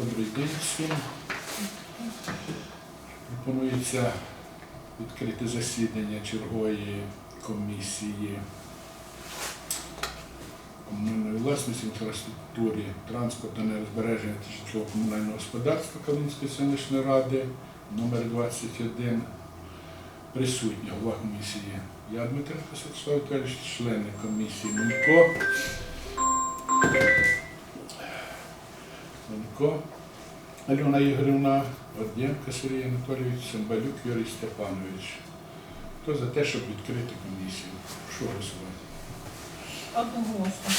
Добрий день всім. Пропонується відкрити засідання чергової комісії комунальної власності, інфраструктурі, транспорту, енергозбереження та житлово-комунального господарства Калинської селищної ради номер 21. Присутні голова комісії я Дмитренко Святослав Віталійович, члени комісії Мунько. Мунько Альона Ігорівна, Ордєнко Сергій Анатолійович, Самбалюк Юрій Степанович. Хто за те, щоб відкрити комісію? Прошу голосувати. Одноголосно.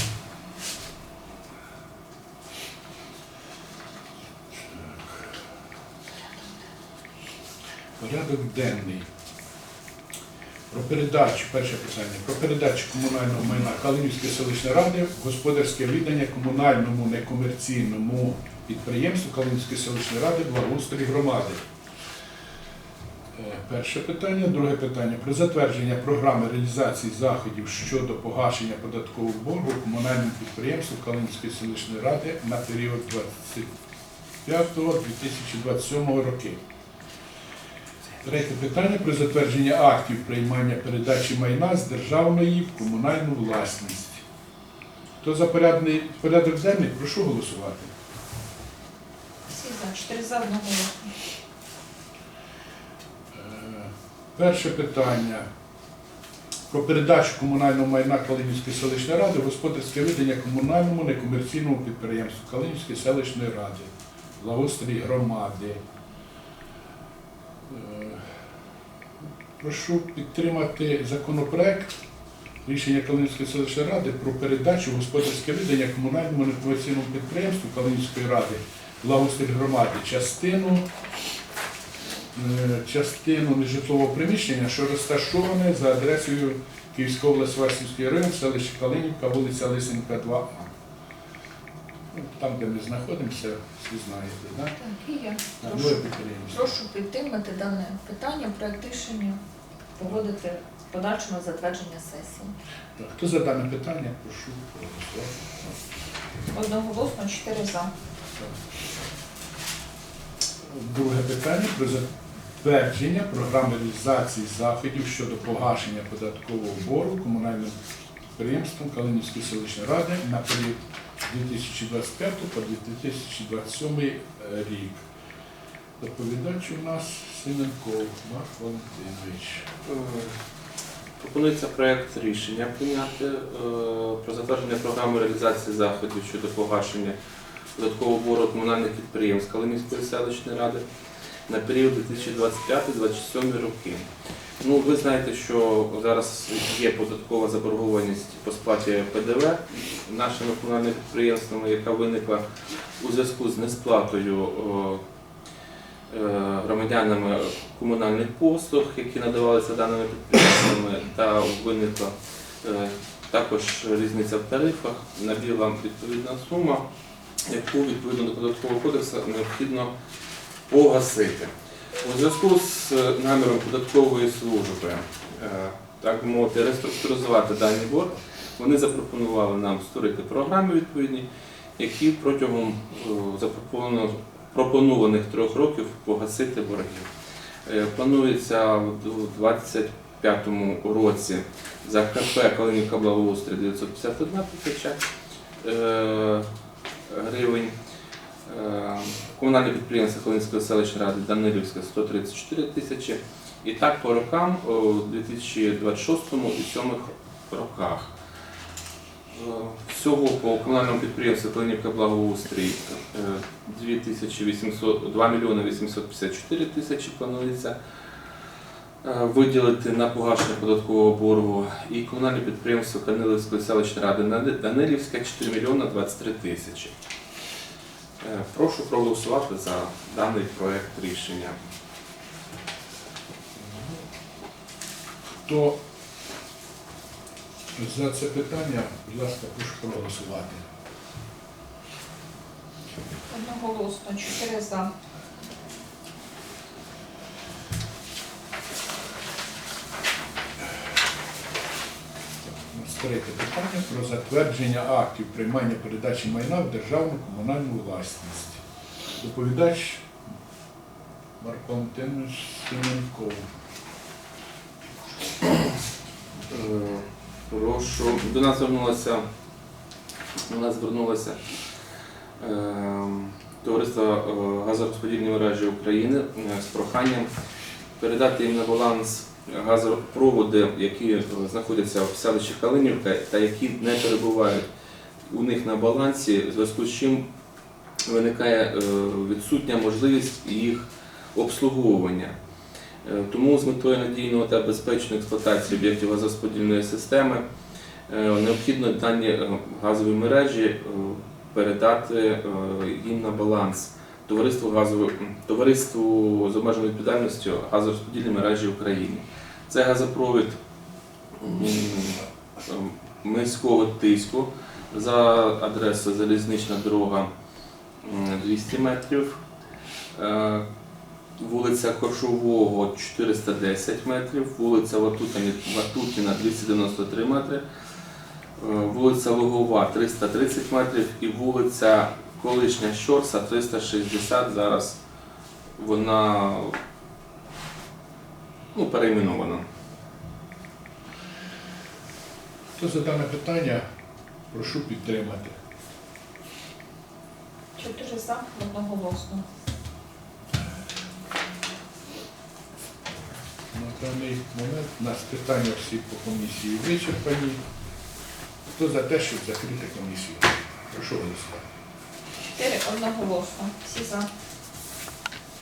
Порядок денний. Про передачу, перше питання, про передачу комунального майна Калинівської селищної ради в господарське віддання комунальному некомерційному підприємству Калинівської селищної ради благоустрій громади. Е, Перше питання. Друге питання про затвердження програми реалізації заходів щодо погашення податкового боргу комунальному підприємству Калинівської селищної ради на період 25-2027 роки. Третє питання про затвердження актів приймання передачі майна з державної в комунальну власність. Хто за порядний, порядок денний, прошу голосувати. Всі за. Чотири за одноголосно. Е, Перше питання про передачу комунального майна Калинівської селищної ради господарське видання комунальному некомерційному підприємству Калинівської селищної ради, благоустрій громади. Е, Прошу підтримати законопроект рішення Калинівської селищної ради про передачу в господарське видання комунальному некомерційному підприємству Калинівської ради благоустрій громади частину е, частину нежитлового приміщення, що розташоване за адресою Київська область, Варсівський район, селище Калинівка, вулиця Лисенка, 2А. Ну, Там, де ми знаходимося, всі знаєте, да? Так, і я. На Прошу, прошу підтримати дане питання, проект рішення погодити в подальшому затвердження сесії. Так, Хто за дане питання, прошу проголосувати. Одноголосно, чотири за. Друге питання про затвердження програми реалізації заходів щодо погашення податкового боргу комунальним підприємством Калинівської селищної ради на період 2025 по 2027 рік. Доповідач у нас Синенков Марк Валентинович. Е, Пропонується проект рішення прийняти е, про затвердження програми реалізації заходів щодо погашення податкового боргу комунальних підприємств Калинівської селищної ради на період 2025-2027 роки. Ну, ви знаєте, що зараз є податкова заборгованість по сплаті ПДВ нашими комунальними підприємствами, яка виникла у зв'язку з несплатою е, громадянами комунальних послуг, які надавалися даними підприємствами, та виникла е, також різниця в тарифах. Набігла відповідна сума, яку відповідно до податкового кодексу необхідно погасити. У зв'язку з е, наміром податкової служби, е, так би мовити, реструктуризувати даний борг, вони запропонували нам створити програми відповідні, які протягом е, запропонованого пропонованих трьох років погасити боргів. Е, Планується у 2025 році за КП Калинівка Благоустрій 951 тисяча гривень. Е, Комунальне підприємство Калинської селищної ради Данилівська 134 тисячі. І так по рокам у 2026 і 2007 роках. Е, Всього по комунальному підприємству Калинівка Благоустрій е, 2800, 2 мільйони 854 тисячі планується е, виділити на погашення податкового боргу. І комунальне підприємство Канилівської селищної ради Данилівська 4 мільйони 23 тисячі. Е, Прошу проголосувати за даний проект рішення. Хто за це питання, будь ласка, прошу проголосувати. Одноголосно, чотири за. Третє питання про затвердження актів приймання передачі майна в державну комунальну власність. Доповідач Марко Валентинович Семенков. Е, Прошу. До нас звернулося, до нас звернулося е, товариство е, газорозподільної мережі України е, з проханням передати їм на баланс газопроводи, які е, знаходяться в селищі Калинівка та які не перебувають у них на балансі, в зв'язку з чим виникає е, відсутня можливість їх обслуговування. Е, Тому з метою надійного та безпечної експлуатації об'єктів газорозподільної системи необхідно дані газові мережі передати їм на баланс товариству газової товариству з обмеженою відповідальністю газорозподільної мережі України. Це газопровід міського тиску за адресою залізнична дорога 200 метрів. Е, Вулиця Коршового 410 метрів, вулиця Ватутіна, Ватутіна 293 метри, е, вулиця Лугова 330 метрів і вулиця Колишня Щорса 360. Зараз вона ну, перейменована. Хто за дане питання, прошу підтримати. Чотири за одноголосно. На даний момент у нас питання всі по комісії вичерпані. Хто за те, щоб закрити комісію? Прошу голосувати. Чотири одноголосно. Всі за.